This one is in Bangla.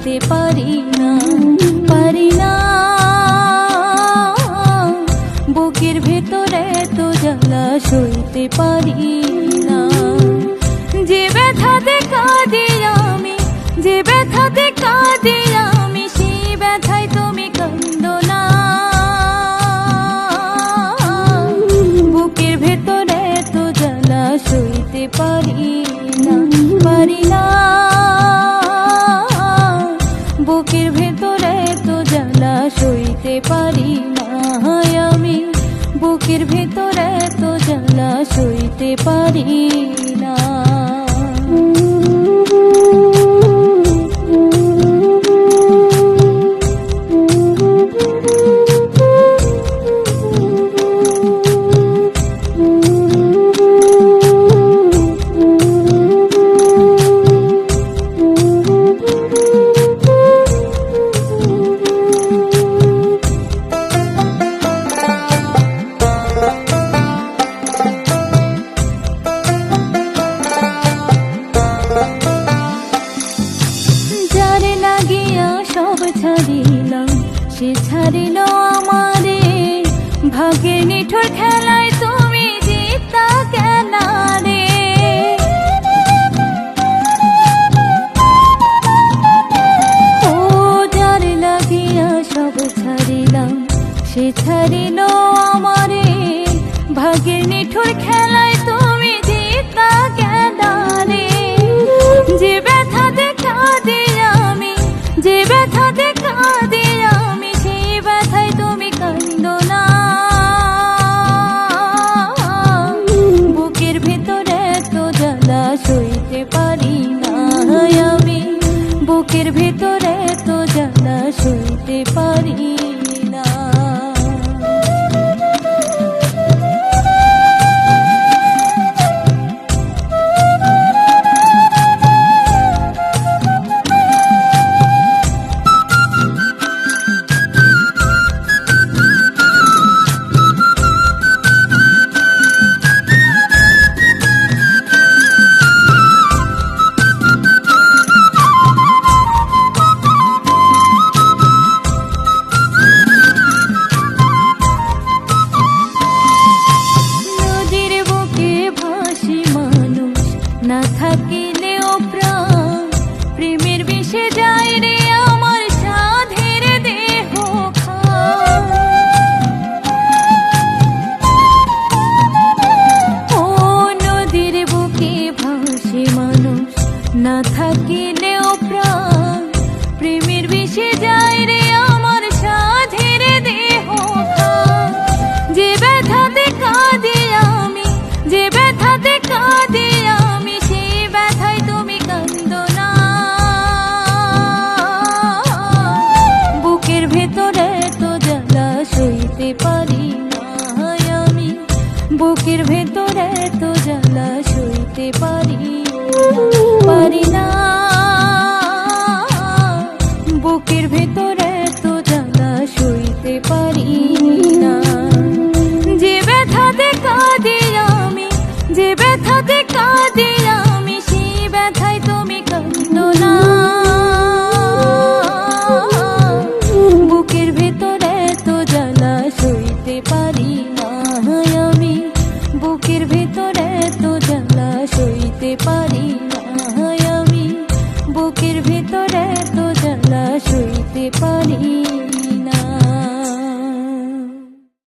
ভুলতে পারি না পারি না। বুকের ভেতরে তো জ্বালা সইতে পারি না। ভেতর এত জ্বালা সইতে পারি না। সে ছাড়িল আমারে ভাগে নিঠোর খেলা বুকের ভেতরে তো জ্বালা সইতে পারি। 起家 বুকের ভেতরে তো জ্বালা সইতে পারি। পারি না। বুকের ভেতরে তো জ্বালা সইতে পারি না। যে ব্যথাতে কাঁদে আমি, যে ব্যথাতে কাঁদে আমি, সেই ব্যথায় তুমি কান্দ না। বুকের ভেতরে পারি